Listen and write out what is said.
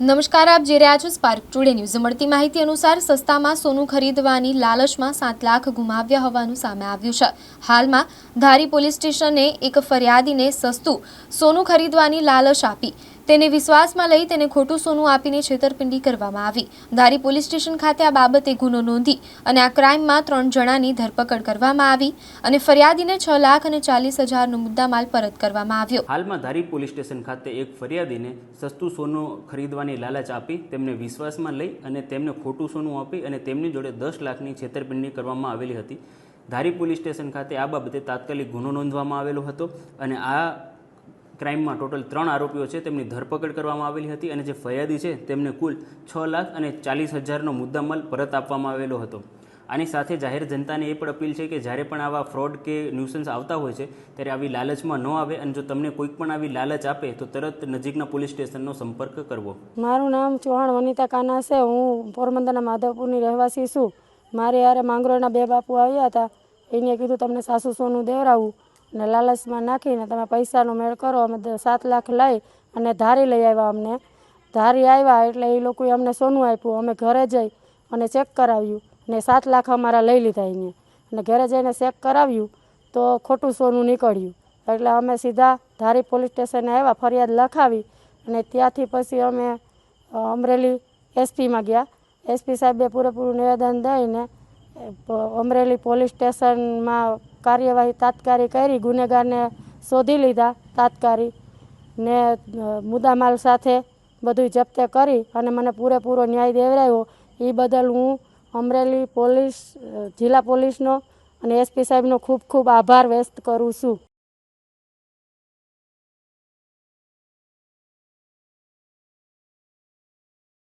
નમસ્કાર, આપ જે રહ્યા છો સ્પાર્ક ટુડે ન્યૂઝ મળતી માહિતી અનુસાર સસ્તામાં સોનું ખરીદવાની લાલચમાં સાત લાખ ગુમાવ્યા હોવાનું સામે આવ્યું છે. હાલમાં ધારી પોલીસ સ્ટેશને એક ફરિયાદીને સસ્તું સોનું ખરીદવાની લાલચ આપી. તેને વિશ્વાસમાં લઈ તેને ખોટું સોનું આપીને છેતરપિંડી કરવામાં આવી. ધારી પોલીસ સ્ટેશન ખાતે આ બાબતે ગુનો નોંધી અને આ ક્રાઇમમાં ત્રણ જણાની ધરપકડ કરવામાં આવી અને ફરિયાદીને છ લાખ અને ચાલીસ હજારનો મુદ્દામાલ પરત કરવામાં આવ્યો. હાલમાં ધારી પોલીસ સ્ટેશન ખાતે એક ફરિયાદીને સસ્તું સોનું ખરીદવાની લાલચ આપી, તેમને વિશ્વાસમાં લઈ અને તેમને ખોટું સોનું આપી અને તેમની જોડે દસ લાખની છેતરપિંડી કરવામાં આવેલી હતી. ધારી પોલીસ સ્ટેશન ખાતે આ બાબતે તાત્કાલિક ગુનો નોંધવામાં આવેલો હતો અને આ ક્રાઇમમાં ટોટલ ત્રણ આરોપીઓ છે, તેમની ધરપકડ કરવામાં આવેલી હતી અને જે ફરિયાદી છે, તેમને કુલ છ લાખ અને ચાલીસ હજારનો મુદ્દામાલ પરત આપવામાં આવેલો હતો. આની સાથે જાહેર જનતાને એ પણ અપીલ છે કે જ્યારે પણ આવા ફ્રોડ કે ન્યુસન્સ આવતા હોય છે, ત્યારે આવી લાલચમાં ન આવે અને જો તમને કોઈક પણ આવી લાલચ આપે, તો તરત નજીકના પોલીસ સ્ટેશનનો સંપર્ક કરવો. મારું નામ ચૌહાણ વનિતા કાના છે, હું પોરબંદરના માધવપુરની રહેવાસી છું. મારે યારે માંગરોળના બે બાપુ આવ્યા હતા. એને કીધું, તમને સાસુ સોનું દેવરાવું. અને લાલચમાં નાખીને તમે પૈસાનો મેળ કરો, અમે સાત લાખ લઈ અને ધારી લઈ આવ્યા અમને. ધારી આવ્યા એટલે એ લોકોએ અમને સોનું આપ્યું. અમે ઘરે જઈ અને ચેક કરાવ્યું ને સાત લાખ અમારા લઈ લીધા એને અને ઘરે જઈને ચેક કરાવ્યું તો ખોટું સોનું નીકળ્યું. એટલે અમે સીધા ધારી પોલીસ સ્ટેશને આવ્યા, ફરિયાદ લખાવી અને ત્યાંથી પછી અમે અમરેલી એસપીમાં ગયા. એસપી સાહેબે પૂરેપૂરું નિવેદન દઈને અમરેલી પોલીસ સ્ટેશનમાં કાર્યવાહી તાત્કાલિક કરી, ગુનેગારને શોધી લીધા તાત્કાલિક ને મુદ્દામાલ સાથે બધું જપ્તે કરી અને મને પૂરેપૂરો ન્યાય દેવરાયો એ બદલ હું અમરેલી પોલીસ જિલ્લા પોલીસનો અને એસપી સાહેબનો ખૂબ ખૂબ આભાર વ્યક્ત કરું છું.